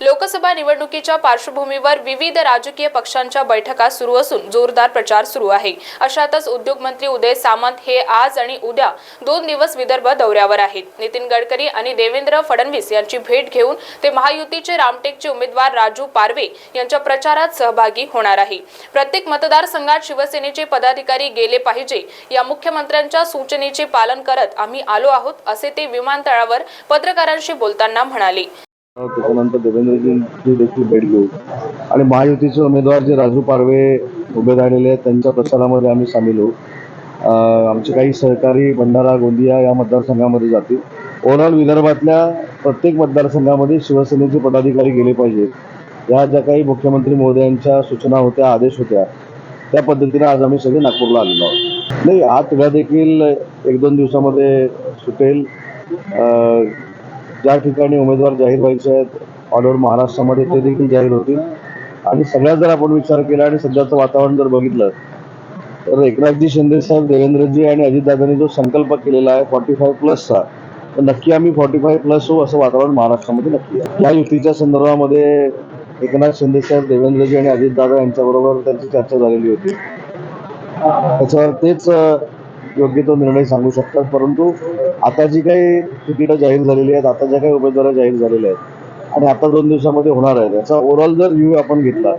लोकसभा निवडणुकीच्या पार्श्वभूमीवर विविध राजकीय पक्षांच्या बैठका सुरू असून जोरदार प्रचार सुरू आहे. अशातच उद्योगमंत्री उदय सामंत हे आज आणि उद्या दोन दिवस विदर्भ दौऱ्यावर आहेत. नितीन गडकरी आणि देवेंद्र फडणवीस यांची भेट घेऊन ते महायुतीचे रामटेकचे उमेदवार राजू पारवे यांच्या प्रचारात सहभागी होणार आहे. प्रत्येक मतदारसंघात शिवसेनेचे पदाधिकारी गेले पाहिजे. या मुख्यमंत्र्यांच्या सूचनेचे पालन करत आम्ही आलो आहोत असे ते विमानतळावर पत्रकारांशी बोलताना म्हणाले. त्याच्यानंतर देवेंद्रजींची देखील भेट घेऊ. आणि महायुतीचे उमेदवार जे राजू पारवे उभे राहिलेले आहेत त्यांच्या प्रचारामध्ये आम्ही सामील होऊ. आमचे काही सहकारी भंडारा गोंदिया या मतदारसंघामध्ये जातील. ओव्हरऑल विदर्भातल्या प्रत्येक मतदारसंघामध्ये शिवसेनेचे पदाधिकारी गेले पाहिजेत. या ज्या काही मुख्यमंत्री महोदयांच्या सूचना होत्या आदेश होत्या त्या पद्धतीने आज आम्ही सगळे नागपूरला आलेलो आहोत. नाही आज उद्या देखील एक दोन दिवसामध्ये सुटेल. अं, ज्या ठिकाणी उमेदवार जाहीर व्हायचे आहेत ऑल ओव्हर महाराष्ट्रामध्ये ते देखील जाहीर होतील. आणि सगळ्यात जर आपण विचार केला आणि सध्याचं वातावरण जर बघितलं तर एकनाथजी शिंदे साहेब देवेंद्रजी आणि अजितदादांनी जो संकल्प केलेला आहे फॉर्टी फाईव्ह प्लसचा तर नक्की आम्ही फॉर्टी फाईव्ह प्लस होऊ असं वातावरण महाराष्ट्रामध्ये नक्की आहे. या युतीच्या संदर्भामध्ये एकनाथ शिंदे साहेब देवेंद्रजी आणि अजितदादा यांच्याबरोबर त्यांची चर्चा झालेली होती. त्याच्यावर तेच योग्य तो निर्णय सांगू शकतात परंतु आता जी काही तिकीटं जाहीर झालेली आहेत आता ज्या काही उमेदवार जाहीर झालेल्या आहेत आणि आता दोन दिवसामध्ये होणार आहेत याचा ओव्हरऑल जर व्ह्यू आपण घेतला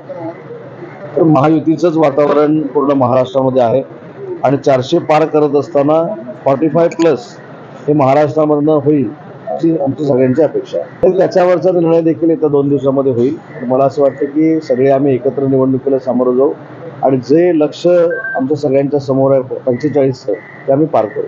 तर महायुतीचंच वातावरण पूर्ण महाराष्ट्रामध्ये आहे. आणि चारशे पार करत असताना फॉर्टी फाय प्लस हे महाराष्ट्रामधनं होईल अशी आमची सगळ्यांची अपेक्षा आहे. तर त्याच्यावरचा निर्णय देखील येत्या दोन दिवसामध्ये होईल. मला असं वाटतं की सगळे आम्ही एकत्र निवडणुकीला सामोरं जाऊ आणि जे लक्ष आमच्या सगळ्यांच्या समोर आहे पंचेचाळीसचं ते आम्ही पार करू.